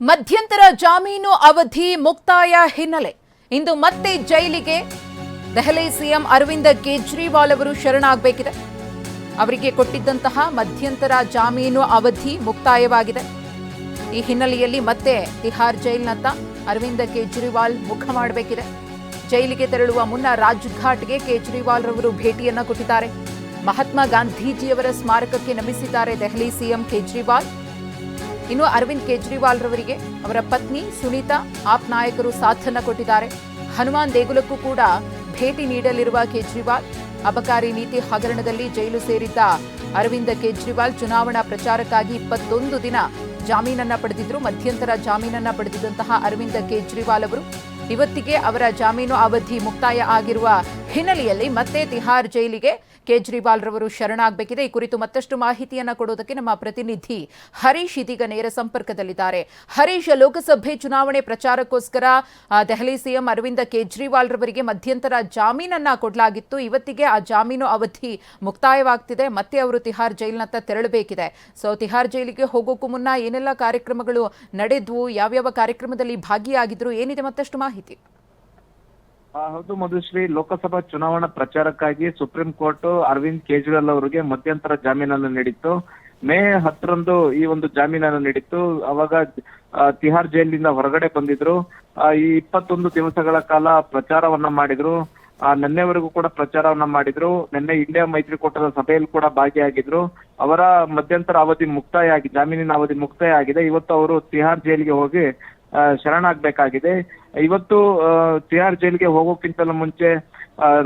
ಮಧ್ಯಂತರ ಜಾಮೀನು ಅವಧಿ ಮುಕ್ತಾಯ ಹಿನ್ನೆಲೆ. ಇಂದು ಮತ್ತೆ ಜೈಲಿಗೆ ದೆಹಲಿ ಸಿಎಂ ಅರವಿಂದ ಕೇಜ್ರಿವಾಲ್ ಅವರು ಶರಣಾಗಬೇಕಿದೆ. ಅವರಿಗೆ ಕೊಟ್ಟಿದ್ದಂತಹ ಮಧ್ಯಂತರ ಜಾಮೀನು ಅವಧಿ ಮುಕ್ತಾಯವಾಗಿದೆ. ಈ ಹಿನ್ನೆಲೆಯಲ್ಲಿ ಮತ್ತೆ ತಿಹಾರ್ ಜೈಲ್ನತ್ತ ಅರವಿಂದ ಕೇಜ್ರಿವಾಲ್ ಮುಖ ಮಾಡಬೇಕಿದೆ. ಜೈಲಿಗೆ ತೆರಳುವ ಮುನ್ನ ರಾಜ್ಘಾಟ್ಗೆ ಕೇಜ್ರಿವಾಲ್ ರವರು ಭೇಟಿಯನ್ನ ಕೊಟ್ಟಿದ್ದಾರೆ. ಮಹಾತ್ಮ ಗಾಂಧೀಜಿಯವರ ಸ್ಮಾರಕಕ್ಕೆ ನಮಿಸಿದ್ದಾರೆ ದೆಹಲಿ ಸಿಎಂ ಕೇಜ್ರಿವಾಲ್. ಇನ್ನು ಅರವಿಂದ್ ಕೇಜ್ರಿವಾಲ್ ರವರಿಗೆ ಅವರ ಪತ್ನಿ ಸುನೀತಾ ಆಪ್ ನಾಯಕರು ಸಾಥನ್ನ ಕೊಟ್ಟಿದ್ದಾರೆ. ಹನುಮಾನ್ ದೇಗುಲಕ್ಕೂ ಕೂಡ ಭೇಟಿ ನೀಡಲಿರುವ ಕೇಜ್ರಿವಾಲ್, ಅಬಕಾರಿ ನೀತಿ ಹಗರಣದಲ್ಲಿ ಜೈಲು ಸೇರಿದ್ದ ಅರವಿಂದ ಕೇಜ್ರಿವಾಲ್ ಚುನಾವಣಾ ಪ್ರಚಾರಕ್ಕಾಗಿ ಇಪ್ಪತ್ತೊಂದು ದಿನ ಜಾಮೀನನ್ನ ಪಡೆದಿದ್ರು. ಮಧ್ಯಂತರ ಜಾಮೀನನ್ನ ಪಡೆದಿದ್ದಂತಹ ಅರವಿಂದ ಕೇಜ್ರಿವಾಲ್ ಅವರು ಇವತ್ತಿಗೆ ಅವರ ಜಾಮೀನು ಅವಧಿ ಮುಕ್ತಾಯ ಆಗಿರುವ ಹಿನ್ನೆಲೆಯಲ್ಲಿ ಮತ್ತೆ ತಿಹಾರ್ ಜೈಲಿಗೆ ಕೇಜ್ರಿವಾಲ್ ರವರು ಶರಣಾಗಬೇಕಿದೆ. ಈ ಕುರಿತು ಮತ್ತಷ್ಟು ಮಾಹಿತಿಯನ್ನು ಕೊಡೋದಕ್ಕೆ ನಮ್ಮ ಪ್ರತಿನಿಧಿ ಹರೀಶ್ ಇದೀಗ ನೇರ ಸಂಪರ್ಕದಲ್ಲಿದ್ದಾರೆ. ಹರೀಶ್, ಲೋಕಸಭೆ ಚುನಾವಣೆ ಪ್ರಚಾರಕ್ಕೋಸ್ಕರ ದೆಹಲಿ ಸಿಎಂ ಅರವಿಂದ ಕೇಜ್ರಿವಾಲ್ ರವರಿಗೆ ಮಧ್ಯಂತರ ಜಾಮೀನನ್ನ ಕೊಡಲಾಗಿತ್ತು. ಇವತ್ತಿಗೆ ಆ ಜಾಮೀನು ಅವಧಿ ಮುಕ್ತಾಯವಾಗ್ತಿದೆ. ಮತ್ತೆ ಅವರು ತಿಹಾರ್ ಜೈಲಿನತ್ತ ತೆರಳಬೇಕಿದೆ. ಸೊ ತಿಹಾರ್ ಜೈಲಿಗೆ ಹೋಗೋಕ್ಕೂ ಮುನ್ನ ಏನೆಲ್ಲ ಕಾರ್ಯಕ್ರಮಗಳು ನಡೆದ್ವು, ಯಾವ್ಯಾವ ಕಾರ್ಯಕ್ರಮದಲ್ಲಿ ಭಾಗಿಯಾಗಿದ್ರು, ಏನಿದೆ ಮತ್ತಷ್ಟು ಮಾಹಿತಿ? ಹೌದು ಮಧುಶ್ರೀ, ಲೋಕಸಭಾ ಚುನಾವಣಾ ಪ್ರಚಾರಕ್ಕಾಗಿ ಸುಪ್ರೀಂ ಕೋರ್ಟ್ ಅರವಿಂದ್ ಕೇಜ್ರಿವಾಲ್ ಅವರಿಗೆ ಮಧ್ಯಂತರ ಜಾಮೀನನ್ನು ನೀಡಿತ್ತು. ಮೇ ಹತ್ತರಂದು ಈ ಒಂದು ಜಾಮೀನನ್ನು ನೀಡಿತ್ತು. ಅವಾಗ ತಿಹಾರ್ ಜೈಲಿನಿಂದ ಹೊರಗಡೆ ಬಂದಿದ್ರು. ಈ ಇಪ್ಪತ್ತೊಂದು ದಿವಸಗಳ ಕಾಲ ಪ್ರಚಾರವನ್ನ ಮಾಡಿದ್ರು. ನಿನ್ನೆವರೆಗೂ ಕೂಡ ಪ್ರಚಾರವನ್ನ ಮಾಡಿದ್ರು. ನಿನ್ನೆ ಇಂಡಿಯಾ ಮೈತ್ರಿಕೂಟದ ಸಭೆಯಲ್ಲಿ ಕೂಡ ಭಾಗಿಯಾಗಿದ್ರು. ಅವರ ಮಧ್ಯಂತರ ಅವಧಿ ಮುಕ್ತಾಯ ಆಗಿ, ಜಾಮೀನಿನ ಅವಧಿ ಮುಕ್ತಾಯ ಆಗಿದೆ. ಇವತ್ತು ಅವರು ತಿಹಾರ್ ಜೈಲಿಗೆ ಹೋಗಿ ಶರಣಾಗ್ಬೇಕಾಗಿದೆ. ಇವತ್ತು ತಿಹಾರ್ ಜೈಲಿಗೆ ಹೋಗೋಕ್ಕಿಂತಲೂ ಮುಂಚೆ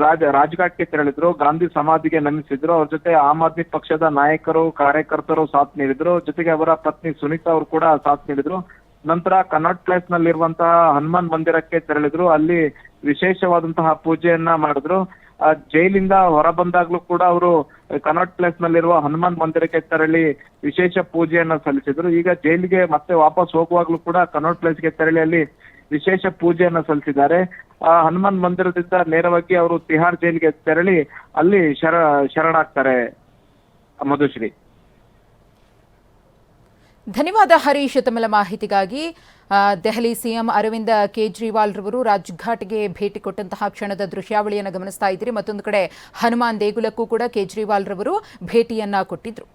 ರಾಜ, ರಾಜ್ಘಾಟ್ಗೆ ತೆರಳಿದ್ರು, ಗಾಂಧಿ ಸಮಾಧಿಗೆ ನಮಿಸಿದ್ರು ಅವ್ರ ಜೊತೆ ಆಮ್ ಆದ್ಮಿ ಪಕ್ಷದ ನಾಯಕರು, ಕಾರ್ಯಕರ್ತರು ಸಾಥ್ ನೀಡಿದ್ರು, ಜೊತೆಗೆ ಅವರ ಪತ್ನಿ ಸುನೀತಾ ಅವರು ಕೂಡ ಸಾಥ್ ನೀಡಿದ್ರು. ನಂತರ ಕನ್ನಟ್ ಪ್ಲೇಸ್ ನಲ್ಲಿರುವಂತಹ ಹನುಮಾನ್ ಮಂದಿರಕ್ಕೆ ತೆರಳಿದ್ರು, ಅಲ್ಲಿ ವಿಶೇಷವಾದಂತಹ ಪೂಜೆಯನ್ನ ಮಾಡಿದ್ರು. ಜೈಲಿಂದ ಹೊರ ಬಂದಾಗ್ಲೂ ಕೂಡ ಅವರು ಕನಾಟ್ ಪ್ಲೇಸ್ ನಲ್ಲಿರುವ ಹನುಮಾನ್ ಮಂದಿರಕ್ಕೆ ತೆರಳಿ ವಿಶೇಷ ಪೂಜೆಯನ್ನ ಸಲ್ಲಿಸಿದ್ರು. ಈಗ ಜೈಲಿಗೆ ಮತ್ತೆ ವಾಪಸ್ ಹೋಗುವಾಗ್ಲೂ ಕೂಡ ಕನ್ನಟ್ ಪ್ಲೇಸ್ಗೆ ತೆರಳಿ ಅಲ್ಲಿ ವಿಶೇಷ ಪೂಜೆಯನ್ನ ಸಲ್ಲಿಸಿದ್ದಾರೆ. ಆ ಹನುಮಾನ್ ಮಂದಿರದಿಂದ ನೇರವಾಗಿ ಅವರು ತಿಹಾರ್ ಜೈಲಿಗೆ ತೆರಳಿ ಅಲ್ಲಿ ಶರ ಶರಣಾಗ್ತಾರೆ ಮಧುಶ್ರೀ. ಧನ್ಯವಾದ ಹರೀಶ್ ತಮ್ಮ ಮಾಹಿತಿಗಾಗಿ. ದೆಹಲಿ ಸಿಎಂ ಅರವಿಂದ ಕೇಜ್ರಿವಾಲ್ ರವರು ರಾಜ್ಘಾಟ್ಗೆ ಭೇಟಿ ಕೊಟ್ಟಂತಹ ಕ್ಷಣದ ದೃಶ್ಯಾವಳಿಯನ್ನು ಗಮನಿಸ್ತಾ ಇದ್ದೀರಿ. ಮತ್ತೊಂದು ಕಡೆ ಹನುಮಾನ್ ದೇಗುಲಕ್ಕೂ ಕೂಡ ಕೇಜ್ರಿವಾಲ್ ರವರು ಭೇಟಿಯನ್ನ ಕೊಟ್ಟಿದ್ರು.